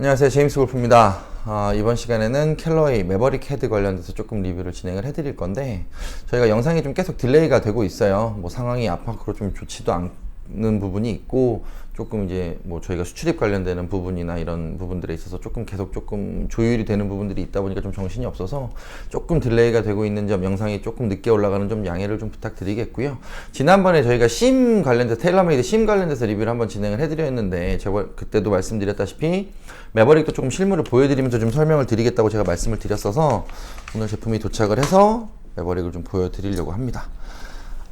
안녕하세요. 제임스 골프입니다. 아, 이번 시간에는 캘러웨이 매버릭 헤드 관련돼서 조금 리뷰를 진행을 해드릴 건데 저희가 영상이 좀 계속 딜레이가 되고 있어요. 뭐 상황이 앞으로 좀 좋지도 않 은 부분이 있고 조금 이제 뭐 저희가 수출입 관련되는 부분이나 이런 부분들에 있어서 조금 계속 조금 조율이 되는 부분들이 있다 보니까 좀 정신이 없어서 조금 딜레이가 되고 있는 점 영상이 조금 늦게 올라가는 좀 양해를 좀 부탁드리겠고요. 지난번에 저희가 심 관련돼서 테일러메이드 심 관련돼서 리뷰를 한번 진행을 해드렸는데 제가 그때도 말씀드렸다시피 매버릭도 조금 실물을 보여드리면서 좀 설명을 드리겠다고 제가 말씀을 드렸어서 오늘 제품이 도착을 해서 매버릭을 좀 보여드리려고 합니다.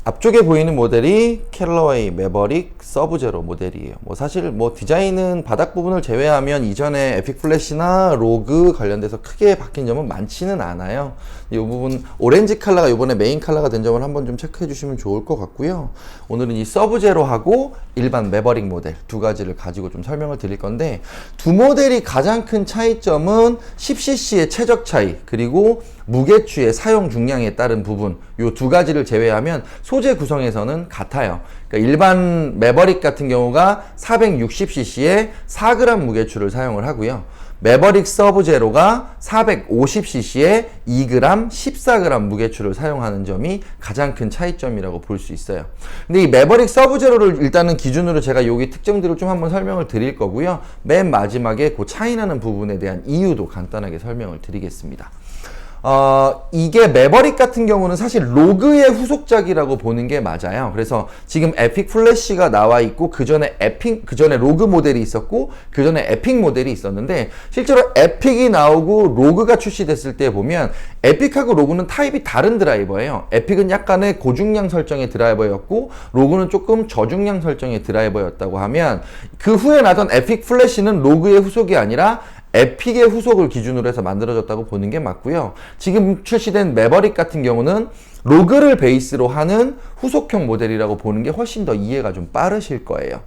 앞쪽에 보이는 모델이 캘러웨이 매버릭 서브제로 모델이에요. 뭐 사실 뭐 디자인은 바닥 부분을 제외하면 이전에 에픽 플래시나 로그 관련돼서 크게 바뀐 점은 많지는 않아요. 이 부분 오렌지 컬러가 이번에 메인 컬러가 된 점을 한번 좀 체크해 주시면 좋을 것 같고요. 오늘은 이 서브제로 하고 일반 매버릭 모델 두 가지를 가지고 좀 설명을 드릴 건데 두 모델이 가장 큰 차이점은 10cc의 최적 차이 그리고 무게추의 사용 중량에 따른 부분 요 두 가지를 제외하면 소재 구성에서는 같아요. 그러니까 일반 매버릭 같은 경우가 460cc의 4g 무게추를 사용을 하고요. 매버릭 서브 제로가 450cc의 2g, 14g 무게추를 사용하는 점이 가장 큰 차이점이라고 볼 수 있어요. 근데 이 매버릭 서브 제로를 일단은 기준으로 제가 여기 특징들을 좀 한번 설명을 드릴 거고요. 맨 마지막에 그 차이 나는 부분에 대한 이유도 간단하게 설명을 드리겠습니다. 어, 이게 매버릭 같은 경우는 사실 로그의 후속작이라고 보는 게 맞아요. 그래서 지금 에픽 플래시가 나와 있고 그 전에 에픽 그 전에 로그 모델이 있었고 그 전에 에픽 모델이 있었는데 실제로 에픽이 나오고 로그가 출시됐을 때 보면 에픽하고 로그는 타입이 다른 드라이버예요. 에픽은 약간의 고중량 설정의 드라이버였고 로그는 조금 저중량 설정의 드라이버였다고 하면 그 후에 나던 에픽 플래시는 로그의 후속이 아니라 에픽의 후속을 기준으로 해서 만들어졌다고 보는 게 맞고요. 지금 출시된 매버릭 같은 경우는 로그를 베이스로 하는 후속형 모델이라고 보는 게 훨씬 더 이해가 좀 빠르실 거예요.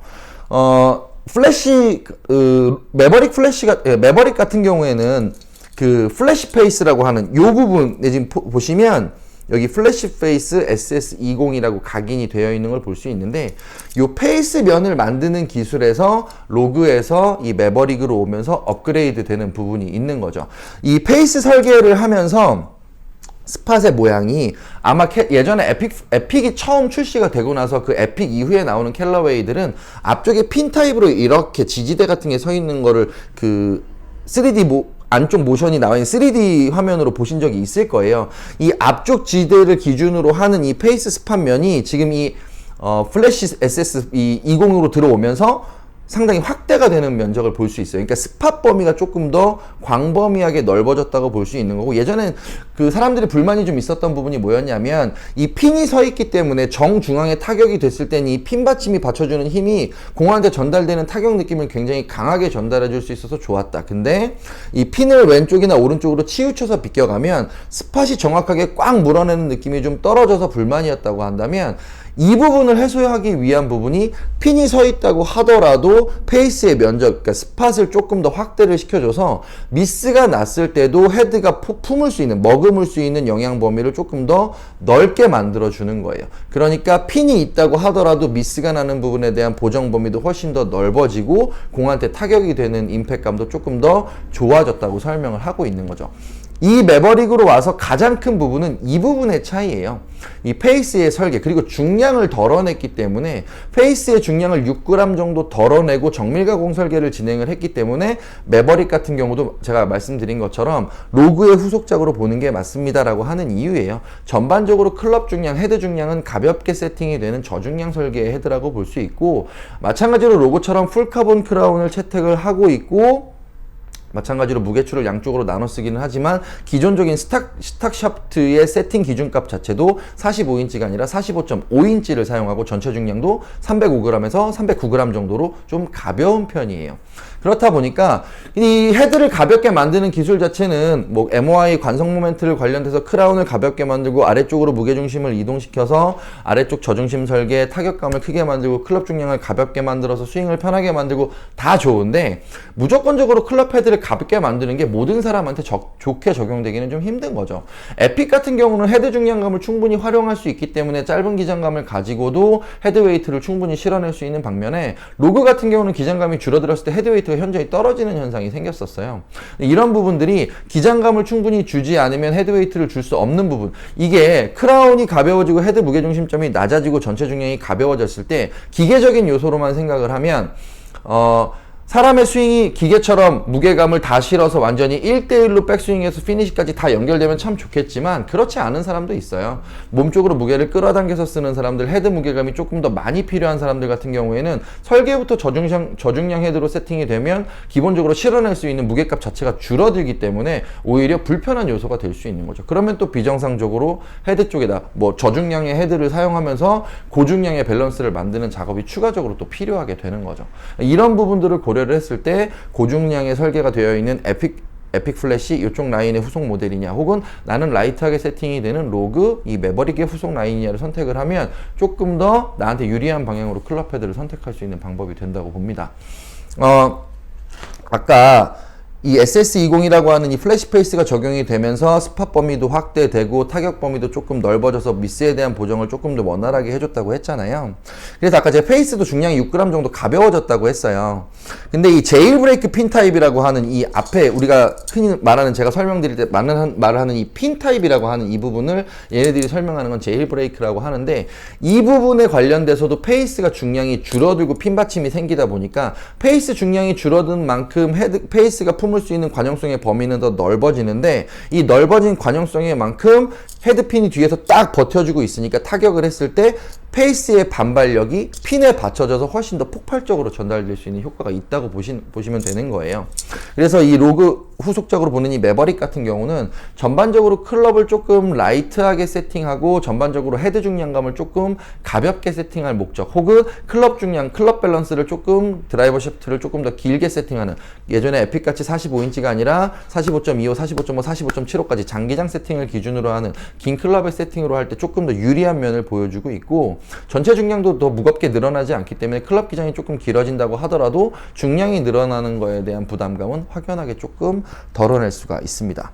어, 플래시, 그, 매버릭 플래시가, 예, 매버릭 같은 경우에는 그 플래시 페이스라고 하는 요 부분, 지금 보, 보시면 여기 플래시 페이스 SS20이라고 각인이 되어 있는 걸 볼 수 있는데 이 페이스 면을 만드는 기술에서 로그에서 이 매버릭으로 오면서 업그레이드 되는 부분이 있는 거죠. 이 페이스 설계를 하면서 스팟의 모양이 아마 캐, 예전에 에픽, 에픽이 처음 출시가 되고 나서 그 에픽 이후에 나오는 캘러웨이들은 앞쪽에 핀 타입으로 이렇게 지지대 같은 게 서 있는 거를 그 3D 모, 안쪽 모션이 나와 있는 3D 화면으로 보신 적이 있을 거예요. 이 앞쪽 지대를 기준으로 하는 이 페이스 스팟면이 지금 이 어, 플래시 SS 이 20으로 들어오면서 상당히 확대가 되는 면적을 볼 수 있어요. 그러니까 스팟 범위가 조금 더 광범위하게 넓어졌다고 볼 수 있는 거고 예전엔 그 사람들이 불만이 좀 있었던 부분이 뭐였냐면 이 핀이 서 있기 때문에 정중앙에 타격이 됐을 때는 이핀 받침이 받쳐주는 힘이 공한테 전달되는 타격 느낌을 굉장히 강하게 전달해 줄 수 있어서 좋았다. 근데 이 핀을 왼쪽이나 오른쪽으로 치우쳐서 비껴가면 스팟이 정확하게 꽉 물어내는 느낌이 좀 떨어져서 불만이었다고 한다면 이 부분을 해소하기 위한 부분이 핀이 서 있다고 하더라도 페이스의 면적, 그러니까 스팟을 조금 더 확대를 시켜줘서 미스가 났을 때도 헤드가 품을 수 있는, 머금을 수 있는 영향 범위를 조금 더 넓게 만들어주는 거예요. 그러니까 핀이 있다고 하더라도 미스가 나는 부분에 대한 보정 범위도 훨씬 더 넓어지고 공한테 타격이 되는 임팩감도 조금 더 좋아졌다고 설명을 하고 있는 거죠. 이 매버릭으로 와서 가장 큰 부분은 이 부분의 차이예요. 이 페이스의 설계 그리고 중량을 덜어냈기 때문에 페이스의 중량을 6g 정도 덜어내고 정밀 가공 설계를 진행을 했기 때문에 매버릭 같은 경우도 제가 말씀드린 것처럼 로그의 후속작으로 보는 게 맞습니다라고 하는 이유예요. 전반적으로 클럽 중량, 헤드 중량은 가볍게 세팅이 되는 저중량 설계의 헤드라고 볼 수 있고 마찬가지로 로고처럼 풀카본 크라운을 채택을 하고 있고 마찬가지로 무게추를 양쪽으로 나눠 쓰기는 하지만 기존적인 스탁, 스탁 샤프트의 세팅 기준값 자체도 45인치가 아니라 45.5인치를 사용하고 전체 중량도 305g에서 309g 정도로 좀 가벼운 편이에요. 그렇다 보니까 이 헤드를 가볍게 만드는 기술 자체는 뭐 MOI 관성 모멘트를 관련돼서 크라운을 가볍게 만들고 아래쪽으로 무게 중심을 이동시켜서 아래쪽 저중심 설계 타격감을 크게 만들고 클럽 중량을 가볍게 만들어서 스윙을 편하게 만들고 다 좋은데 무조건적으로 클럽 헤드를 가볍게 만드는 게 모든 사람한테 적- 좋게 적용되기는 좀 힘든 거죠. 에픽 같은 경우는 헤드 중량감을 충분히 활용할 수 있기 때문에 짧은 기장감을 가지고도 헤드웨이트를 충분히 실어낼 수 있는 반면에 로그 같은 경우는 기장감이 줄어들었을 때 헤드웨이트가 현저히 떨어지는 현상이 생겼었어요. 이런 부분들이 기장감을 충분히 주지 않으면 헤드웨이트를 줄 수 없는 부분. 이게 크라운이 가벼워지고 헤드 무게중심점이 낮아지고 전체 중량이 가벼워졌을 때 기계적인 요소로만 생각을 하면 어 사람의 스윙이 기계처럼 무게감을 다 실어서 완전히 1대1로 백스윙에서 피니시까지 다 연결되면 참 좋겠지만 그렇지 않은 사람도 있어요. 몸쪽으로 무게를 끌어당겨서 쓰는 사람들, 헤드 무게감이 조금 더 많이 필요한 사람들 같은 경우에는 설계부터 저중량, 저중량 헤드로 세팅이 되면 기본적으로 실어낼 수 있는 무게값 자체가 줄어들기 때문에 오히려 불편한 요소가 될 수 있는 거죠. 그러면 또 비정상적으로 헤드 쪽에다 뭐 저중량의 헤드를 사용하면서 고중량의 밸런스를 만드는 작업이 추가적으로 또 필요하게 되는 거죠. 이런 부분들을 고려 를 했을 때 고중량의 설계가 되어 있는 에픽 에픽 플래시 이쪽 라인의 후속 모델이냐 혹은 나는 라이트하게 세팅이 되는 로그 이 매버릭의 후속 라인이냐를 선택을 하면 조금 더 나한테 유리한 방향으로 클럽 헤드를 선택할 수 있는 방법이 된다고 봅니다. 어, 아까 이 SS20이라고 하는 이 플래시 페이스가 적용이 되면서 스팟 범위도 확대되고 타격 범위도 조금 넓어져서 미스에 대한 보정을 조금 더 원활하게 해줬다고 했잖아요. 그래서 아까 제 페이스도 중량이 6g 정도 가벼워졌다고 했어요. 근데 이 제일 브레이크 핀 타입이라고 하는 이 앞에 우리가 흔히 말하는 제가 설명드릴 때 많은 말을 하는 이 핀 타입이라고 하는 이 부분을 얘네들이 설명하는 건 제일 브레이크라고 하는데 이 부분에 관련돼서도 페이스가 중량이 줄어들고 핀 받침이 생기다 보니까 페이스 중량이 줄어든 만큼 헤드 페이스가 품을 수 있는 관용성의 범위는 더 넓어지는데 이 넓어진 관용성의 만큼 헤드핀이 뒤에서 딱 버텨주고 있으니까 타격을 했을 때 페이스의 반발력이 핀에 받쳐져서 훨씬 더 폭발적으로 전달될 수 있는 효과가 있다고 보시, 보시면 되는 거예요. 그래서 이 로그 후속적으로 보는 이 매버릭 같은 경우는 전반적으로 클럽을 조금 라이트하게 세팅하고 전반적으로 헤드 중량감을 조금 가볍게 세팅할 목적 혹은 클럽 중량, 클럽 밸런스를 조금 드라이버 샤프트를 조금 더 길게 세팅하는 예전에 에픽같이 45인치가 아니라 45.25, 45.5, 45.75까지 장기장 세팅을 기준으로 하는 긴 클럽의 세팅으로 할 때 조금 더 유리한 면을 보여주고 있고 전체 중량도 더 무겁게 늘어나지 않기 때문에 클럽 기장이 조금 길어진다고 하더라도 중량이 늘어나는 거에 대한 부담감은 확연하게 조금 덜어낼 수가 있습니다.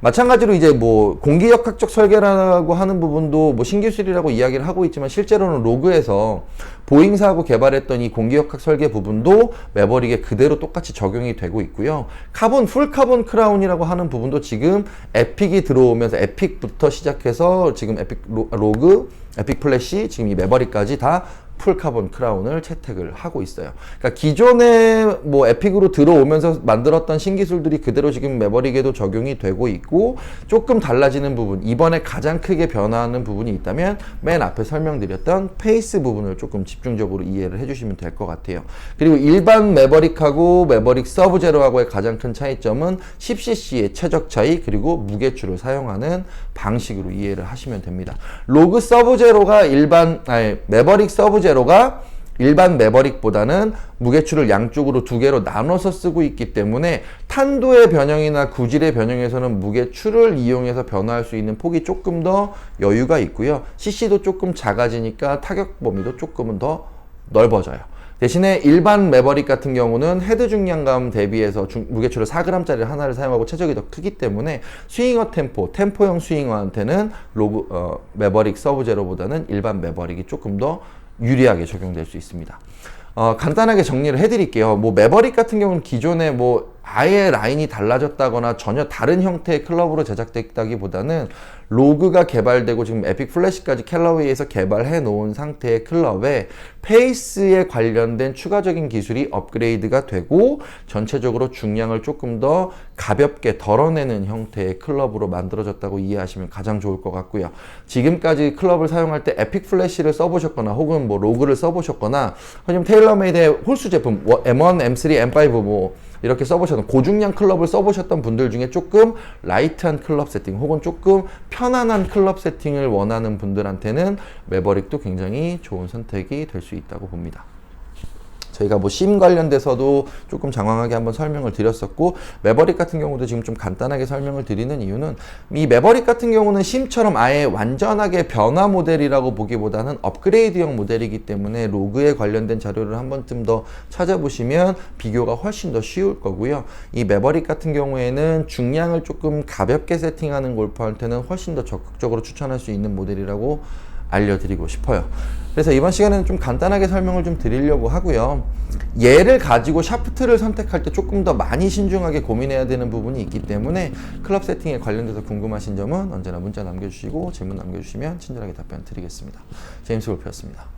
마찬가지로 이제 뭐 공기역학적 설계라고 하는 부분도 뭐 신기술이라고 이야기를 하고 있지만 실제로는 로그에서 보잉사하고 개발했던 이 공기역학 설계 부분도 매버릭에 그대로 똑같이 적용이 되고 있고요. 카본 풀 카본 크라운이라고 하는 부분도 지금 에픽이 들어오면서 에픽부터 시작해서 지금 에픽 로, 로그, 에픽 플래시, 지금 이 매버릭까지 다 풀카본 크라운을 채택을 하고 있어요. 그러니까 기존에 뭐 에픽으로 들어오면서 만들었던 신기술들이 그대로 지금 매버릭에도 적용이 되고 있고 조금 달라지는 부분 이번에 가장 크게 변화하는 부분이 있다면 맨 앞에 설명드렸던 페이스 부분을 조금 집중적으로 이해를 해주시면 될 것 같아요. 그리고 일반 매버릭하고 매버릭 서브 제로하고의 가장 큰 차이점은 10cc의 최적 차이 그리고 무게추를 사용하는 방식으로 이해를 하시면 됩니다. 로그 서브 제로가 일반 아니 매버릭 서브 제로 가 일반 매버릭보다는 무게추를 양쪽으로 두 개로 나눠서 쓰고 있기 때문에 탄도의 변형이나 구질의 변형에서는 무게추를 이용해서 변화할 수 있는 폭이 조금 더 여유가 있고요. CC도 조금 작아지니까 타격 범위도 조금은 더 넓어져요. 대신에 일반 매버릭 같은 경우는 헤드 중량감 대비해서 중, 무게추를 4g짜리 하나를 사용하고 최적이 더 크기 때문에 스윙어 템포, 템포형 스윙어한테는 로그, 어, 매버릭 서브 제로보다는 일반 매버릭이 조금 더 유리하게 적용될 수 있습니다. 어, 간단하게 정리를 해드릴게요. 뭐 매버릭 같은 경우는 기존에 뭐 아예 라인이 달라졌다거나 전혀 다른 형태의 클럽으로 제작됐다기보다는 로그가 개발되고 지금 에픽 플래시까지 캘러웨이에서 개발해 놓은 상태의 클럽에 페이스에 관련된 추가적인 기술이 업그레이드가 되고 전체적으로 중량을 조금 더 가볍게 덜어내는 형태의 클럽으로 만들어졌다고 이해하시면 가장 좋을 것 같고요. 지금까지 클럽을 사용할 때 에픽 플래시를 써보셨거나 혹은 뭐 로그를 써보셨거나 아니면 테일러메이드의 홀수 제품 M1, M3, M5 뭐 이렇게 써보셨던 고중량 클럽을 써보셨던 분들 중에 조금 라이트한 클럽 세팅 혹은 조금 편안한 클럽 세팅을 원하는 분들한테는 매버릭도 굉장히 좋은 선택이 될 수 있다고 봅니다. 저희가 뭐 심 관련돼서도 조금 장황하게 한번 설명을 드렸었고 매버릭 같은 경우도 지금 좀 간단하게 설명을 드리는 이유는 이 매버릭 같은 경우는 심처럼 아예 완전하게 변화 모델이라고 보기보다는 업그레이드형 모델이기 때문에 로그에 관련된 자료를 한 번쯤 더 찾아보시면 비교가 훨씬 더 쉬울 거고요. 이 매버릭 같은 경우에는 중량을 조금 가볍게 세팅하는 골퍼한테는 훨씬 더 적극적으로 추천할 수 있는 모델이라고 알려드리고 싶어요. 그래서 이번 시간에는 좀 간단하게 설명을 좀 드리려고 하고요. 얘를 가지고 샤프트를 선택할 때 조금 더 많이 신중하게 고민해야 되는 부분이 있기 때문에 클럽 세팅에 관련돼서 궁금하신 점은 언제나 문자 남겨주시고 질문 남겨주시면 친절하게 답변 드리겠습니다. 제임스 골프였습니다.